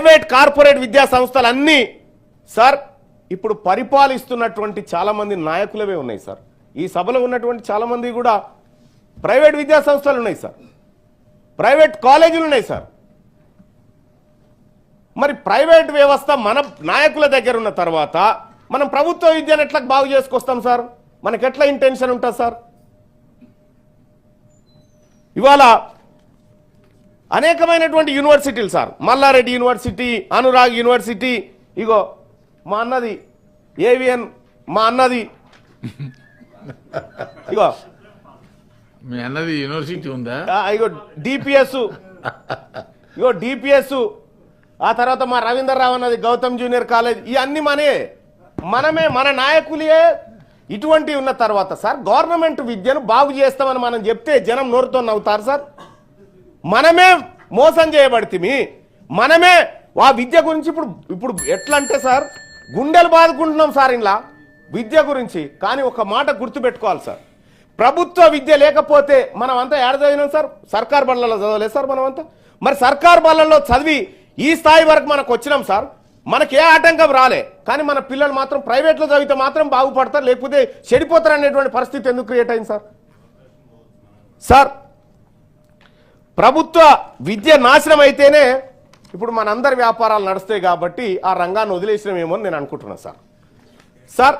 Private corporate విద్యా సంస్థలన్నీ sir ఇప్పుడు పరిపాలిస్తున్నటువంటి చాలా మంది నాయకులవే ఉన్నాయి సార్. ఈ సభలో ఉన్నటువంటి చాలా మంది కూడా ప్రైవేట్ విద్యా సంస్థలు ఉన్నాయి సార్. ప్రైవేట్ కాలేజీలు ఉన్నాయి సార్. మరి ప్రైవేట్ వ్యవస్థ మన నాయకుల దగ్గర ఉన్న తర్వాత మనం ప్రభుత్వ విద్యను ఎట్లా బాగు చేసుకొస్తాం సార్? మనకెట్లా ఇంటెన్షన్ ఉంటుంది సార్? ఇవాళ అనేకమైనటువంటి యూనివర్సిటీలు sir. Malla Reddy university Anurag university ఇగో మా అన్నది ఏవిఎన్ మా అన్నది. ఇగో. మీ అన్నది యూనివర్సిటీ ఉందా? ఇగో డిపిఎస్ ఇగో డిపిఎస్ ఆ తర్వాత మా రవీందర్ రావు అన్నది గౌతమ్ జూనియర్ కాలేజ్. ఇవన్నీ మనే మనమే మన నాయకులే ఇటువంటి ఉన్న తర్వాత సార్ గవర్నమెంట్ విద్యను బాగు చేస్తామని మనం చెప్తే జనం నోరుతో నవ్వుతారు సార్. మనమే మోసం చేయబడితిమి. మనమే ఆ విద్య గురించి ఇప్పుడు ఇప్పుడు ఎట్లా అంటే సార్ గుండెలు బాదుకుంటున్నాం సార్ ఇలా విద్య గురించి కానీ ఒక మాట గుర్తుపెట్టుకోవాలి సార్. ప్రభుత్వ విద్య లేకపోతే మనం అంతా ఏడ చదివినాం సార్? సర్కార్ బళ్ళలో చదవలేదు సార్ మనమంతా? మరి సర్కార్ బళ్ళల్లో చదివి ఈ స్థాయి వరకు మనకు వచ్చినాం సార్. మనకి ఏ ఆటంకం రాలే. కానీ మన పిల్లలు మాత్రం ప్రైవేట్లో చదివితే మాత్రం బాగుపడతారు లేకపోతే చెడిపోతారు అనేటువంటి పరిస్థితి ఎందుకు క్రియేట్ అయింది సార్? సార్ ప్రభుత్వ విద్య నాశనం అయితేనే ఇప్పుడు మనందరి వ్యాపారాలు నడుస్తాయి కాబట్టి ఆ రంగాన్ని వదిలేసినమేమో అని నేను అనుకుంటున్నాను సార్. సార్